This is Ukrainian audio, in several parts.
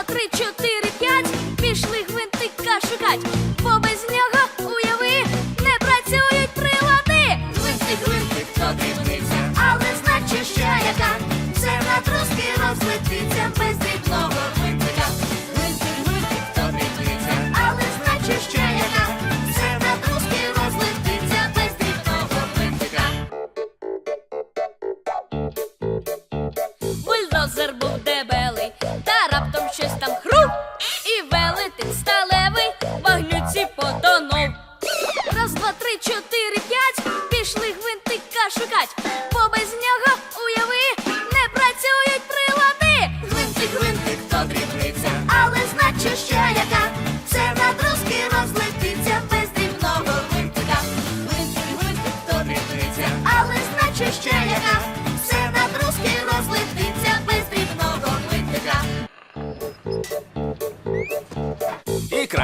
два, три, чотири, п'ять. Пішли гвинтика шукать.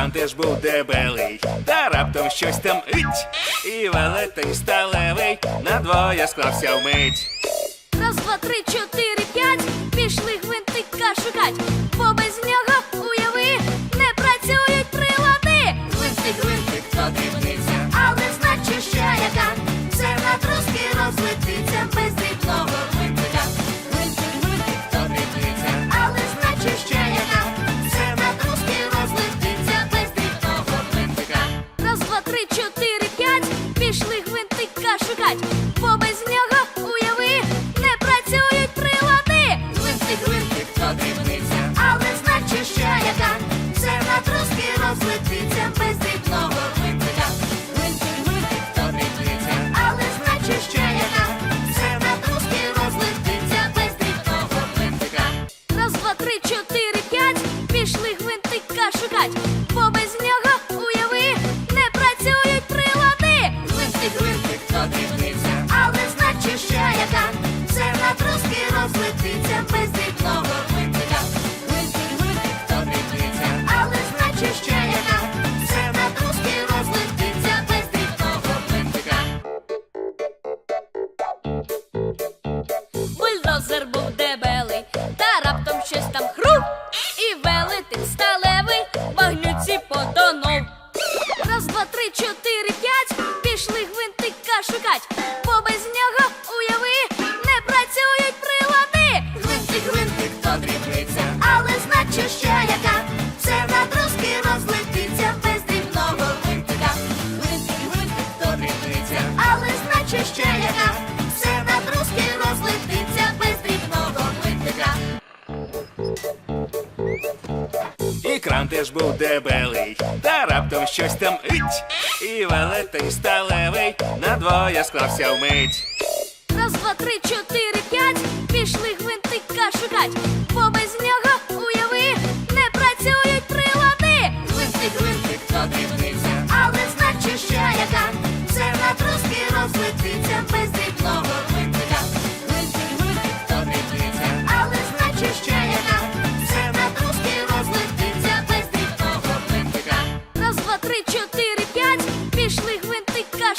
Там теж був дебелий, та раптом щось там ить. І велетень сталевий на двоє склався вмить. Раз, два, три, чотири, п'ять. Пішли гвинтика шукать. Іван теж був дебелий, та раптом щось там ить. І велетий сталевий на двоє склався вмить. Раз, два, три, чотири, п'ять. Пішли гвинтика шукать.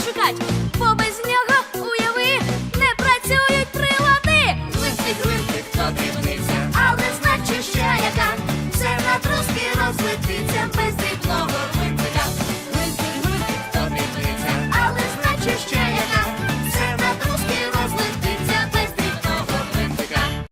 Obrigada.